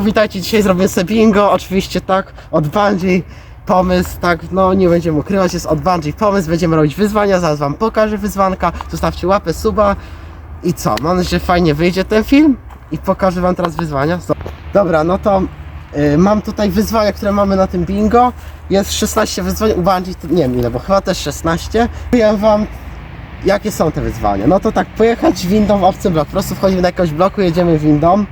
Witajcie, dzisiaj zrobię sobie bingo, oczywiście tak, od Bungie pomysł, tak, no nie będziemy ukrywać, jest od Bungie pomysł, będziemy robić wyzwania, zaraz wam pokażę wyzwanka, zostawcie łapę, suba i co, mam nadzieję, że fajnie wyjdzie ten film i pokażę wam teraz wyzwania. Dobra, no to y, mam tutaj wyzwania, które mamy na tym bingo, jest 16 wyzwań, u to nie wiem ile, bo chyba też 16. Powiem wam jakie są te wyzwania. No to tak, pojechać windą w obcym bloku. Po prostu wchodzimy do jakiegoś bloku, jedziemy windą.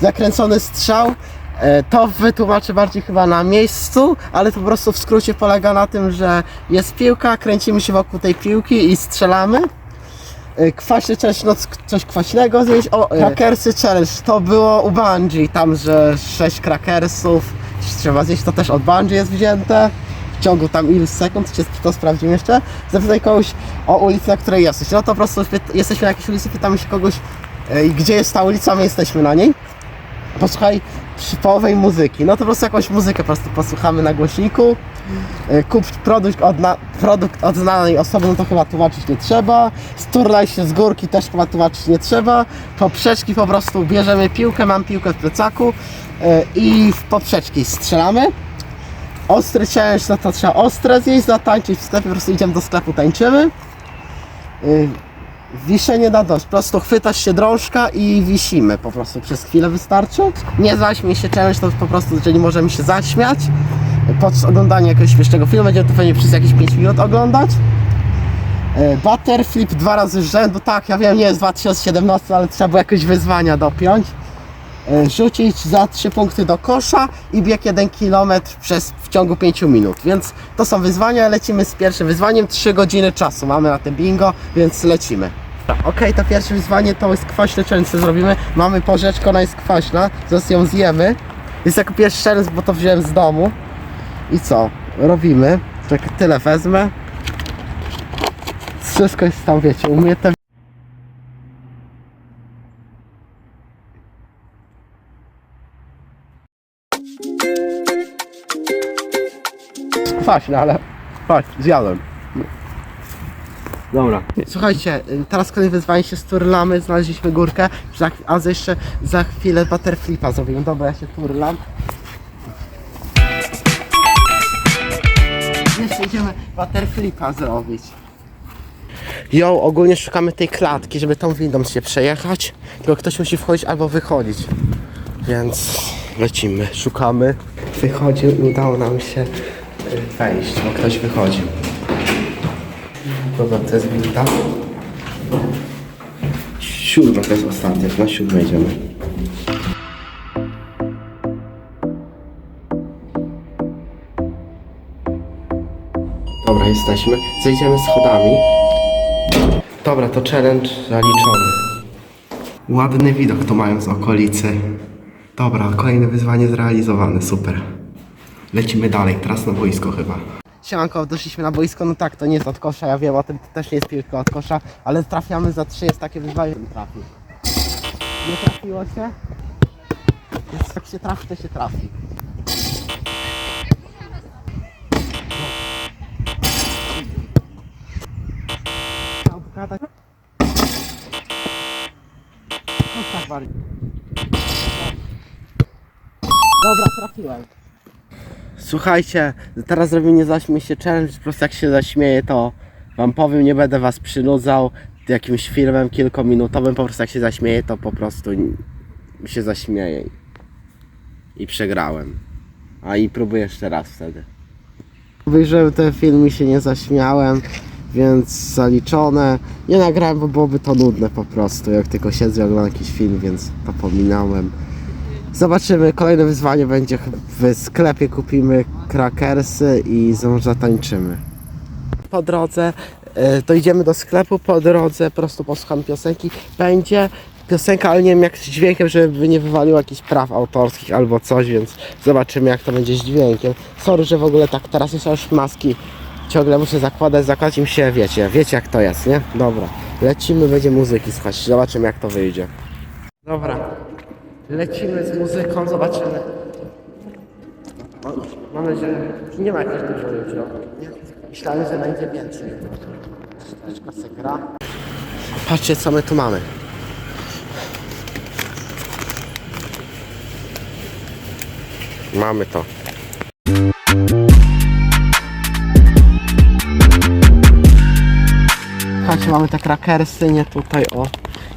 Zakręcony strzał. E, To wytłumaczę bardziej chyba na miejscu, ale to po prostu w skrócie polega na tym, że jest piłka, kręcimy się wokół tej piłki i strzelamy. E, Kwaśny challenge, no coś kwaśnego zjeść. O, e, krakersy challenge, to było u Bungie, tam, że 6 krakersów trzeba zjeść, to też od Bungie jest wzięte. W ciągu tam iluś sekund, czy to sprawdzimy jeszcze. Zapytaj kogoś o ulicę, na której jesteś. No to po prostu jesteśmy na jakiejś ulicy, pytamy się kogoś, gdzie jest ta ulica, my jesteśmy na niej. Posłuchaj przypołowej muzyki. No to po prostu jakąś muzykę po prostu posłuchamy na głośniku. E, Kup produkt od, na, produkt od znanej osoby, no to chyba tłumaczyć nie trzeba. Sturlaj się z górki też chyba tłumaczyć nie trzeba. Poprzeczki po prostu bierzemy piłkę, mam piłkę w plecaku e, i w poprzeczki strzelamy. Ostry challenge, no to trzeba ostre zjeść, zatańczyć w sklepie, po prostu idziemy do sklepu, tańczymy. Wiszenie na dość, po prostu chwytasz się drążka i wisimy po prostu przez chwilę wystarczy. Nie zaśmiej się challenge, to po prostu, jeżeli możemy się zaśmiać podczas oglądania jakiegoś śmiesznego filmu, będziemy to pewnie przez jakieś 5 minut oglądać. E, Butterflip dwa razy z rzędu, tak, ja wiem, nie jest 2017, ale trzeba było jakieś wyzwania dopiąć. E, Rzucić za 3 punkty do kosza i bieg 1 km przez, w ciągu 5 minut. Więc to są wyzwania, lecimy z pierwszym wyzwaniem. 3 godziny czasu mamy na tym bingo, więc lecimy. Okej, to pierwsze wyzwanie to jest kwaśne challenge, co zrobimy. Mamy porzeczkę, ona jest kwaśna, zaraz ją zjemy. Jest jako pierwszy challenge, bo to wziąłem z domu. I co? Robimy. Tyle wezmę. Wszystko jest tam, wiecie, umyte. Kwaśne, ale chodź, zjadłem. Dobra. Słuchajcie, y, teraz kolejne wyzwanie się sturlamy, znaleźliśmy górkę, za, a za jeszcze za chwilę butterflipa zrobimy. Dobra, ja się turlam. Jeszcze idziemy butterflipa zrobić. Jo, ogólnie szukamy tej klatki, żeby tą windą się przejechać. Tylko ktoś musi wchodzić albo wychodzić. Więc lecimy, szukamy. Wychodził i udało nam się wejść, bo ktoś wychodził. Dobra, to jest winda. Siódma to jest ostatnia, na siódmej idziemy. Dobra, jesteśmy. Zejdziemy schodami. Dobra, to challenge zaliczony. Ładny widok tu mają z okolicy. Dobra, kolejne wyzwanie zrealizowane, super. Lecimy dalej, teraz na boisko chyba. Siemanko, doszliśmy na boisko, no tak, to nie jest od kosza, ja wiem o tym, to też nie jest piłka od kosza, ale trafiamy za trzy, jest takie wyzwanie, trafi. Nie trafiło się? Więc jak się trafi, to się trafi. Pokazać. No tak. Dobra, trafiłem. Słuchajcie, teraz zrobię nie zaśmiej się challenge, po prostu jak się zaśmieję to wam powiem, nie będę was przynudzał jakimś filmem kilkominutowym, po prostu jak się zaśmieję to po prostu się zaśmieję i- przegrałem. A i próbuję jeszcze raz wtedy. Wyjrzałem ten film i się nie zaśmiałem, więc zaliczone. Nie nagrałem, bo byłoby to nudne po prostu, jak tylko siedzę i oglądam jakiś film, więc to. Zobaczymy, kolejne wyzwanie będzie w sklepie, kupimy krakersy i zatańczymy. Po drodze, e, to idziemy do sklepu, po drodze po prostu posłucham piosenki. Będzie piosenka, ale nie wiem jak z dźwiękiem, żeby nie wywaliło jakichś praw autorskich albo coś, więc zobaczymy jak to będzie z dźwiękiem. Sorry, że w ogóle tak teraz jest już maski. Ciągle muszę zakładać, zakładać im się, wiecie, wiecie jak to jest, nie? Dobra, lecimy, będzie muzyki słuchać, zobaczymy jak to wyjdzie. Dobra, Lecimy z muzyką, zobaczymy. Mam nadzieję, że nie ma jakichś dużo ludzi. Myślałem, że będzie więcej. Troszeczkę se gra. Patrzcie, co my tu mamy. Mamy to. Chodźcie, mamy te krakersy, nie tutaj, o.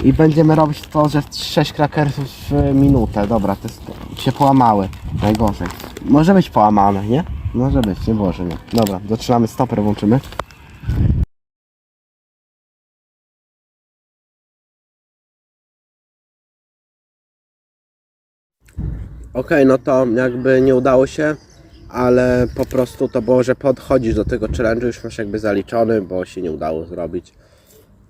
I będziemy robić to, że 6 krakersów w minutę. Dobra, te sk- się połamały. Najgorzej. Może być połamane, nie? Może być, nie może, nie. Dobra, zaczynamy, stoper włączymy. Okej, no to jakby nie udało się, ale po prostu to było, że podchodzisz do tego challenge'u, już masz jakby zaliczony, bo się nie udało zrobić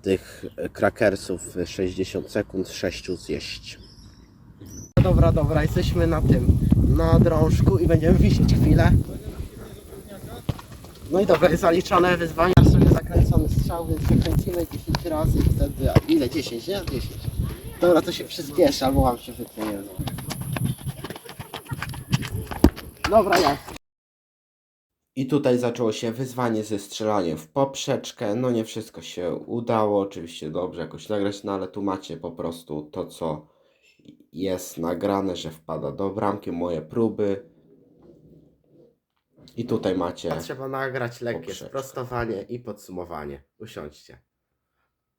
tych krakersów w 60 sekund 6 zjeść. Dobra, dobra, jesteśmy na tym, na drążku i będziemy wisieć chwilę. No i dobra, jest zaliczone teraz trochę zakręcony strzał, więc się kręcimy 10 razy i wtedy, ile? 10, nie? 10. Dobra, to się przyspieszy, albo wam się wytnie. Dobra, ja. I tutaj zaczęło się wyzwanie ze strzelaniem w poprzeczkę. No nie wszystko się udało, oczywiście dobrze jakoś nagrać, no ale tu macie po prostu to, co jest nagrane, że wpada do bramki, moje próby. I tutaj macie. Trzeba nagrać lekkie poprzeczkę. sprostowanie i podsumowanie. Usiądźcie.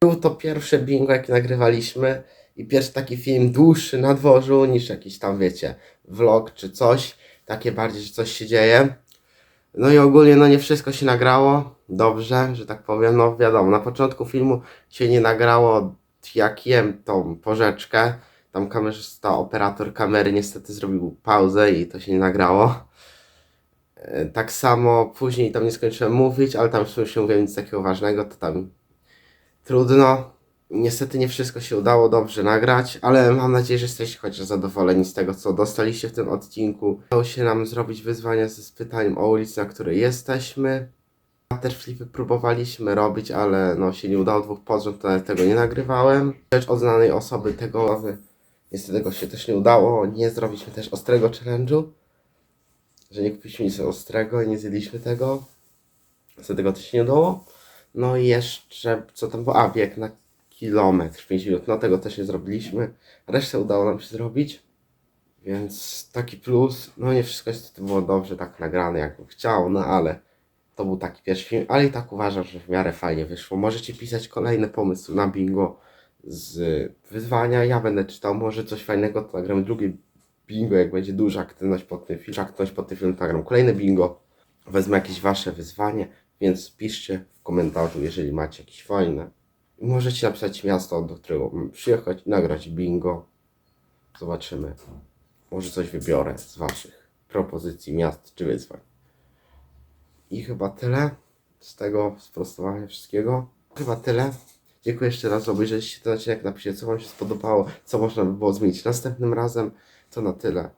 Był to pierwsze bingo, jakie nagrywaliśmy. I pierwszy taki film dłuższy na dworzu niż jakiś tam, wiecie, vlog czy coś. Takie bardziej, że coś się dzieje. No i ogólnie, no nie wszystko się nagrało dobrze, że tak powiem. No wiadomo, na początku filmu się nie nagrało, jak jem tą porzeczkę. Tam kamerzysta, operator kamery niestety zrobił pauzę i to się nie nagrało. E, Tak samo później tam nie skończyłem mówić, ale tam w sumie się mówiłem nic takiego ważnego, to tam trudno. Niestety nie wszystko się udało dobrze nagrać, ale mam nadzieję, że jesteście chociaż zadowoleni z tego, co dostaliście w tym odcinku. Udało się nam zrobić wyzwania z pytaniem o ulicy, na której jesteśmy. Butterflipy próbowaliśmy robić, ale no się nie udało dwóch pod rząd, to nawet tego nie nagrywałem. Rzecz od znanej osoby tego, niestety tego się też nie udało. Nie zrobiliśmy też ostrego challenge'u, że nie kupiliśmy nic ostrego i nie zjedliśmy tego. Niestety tego też nie udało. No i jeszcze, co tam było? A, bieg na kilometr, 5 minut. No tego też nie zrobiliśmy. Resztę udało nam się zrobić. Więc taki plus. No nie wszystko niestety było dobrze tak nagrane, jakbym chciał, no ale to był taki pierwszy film. Ale i tak uważam, że w miarę fajnie wyszło. Możecie pisać kolejne pomysły na bingo z wyzwania. Ja będę czytał, może coś fajnego, to nagramy drugie bingo, jak będzie duża aktywność pod tym filmem. Aktywność pod tym filmem, to nagram kolejne bingo. Wezmę jakieś wasze wyzwanie, więc piszcie w komentarzu, jeżeli macie jakieś fajne. Możecie napisać miasto, do którego przyjechać nagrać bingo. Zobaczymy. Może coś wybiorę z waszych propozycji miast czy wyzwań. I chyba tyle z tego sprostowania wszystkiego. Chyba tyle. Dziękuję jeszcze raz, obejrzeliście ten odcinek. Napiszcie, co wam się spodobało, co można by było zmienić następnym razem. To na tyle.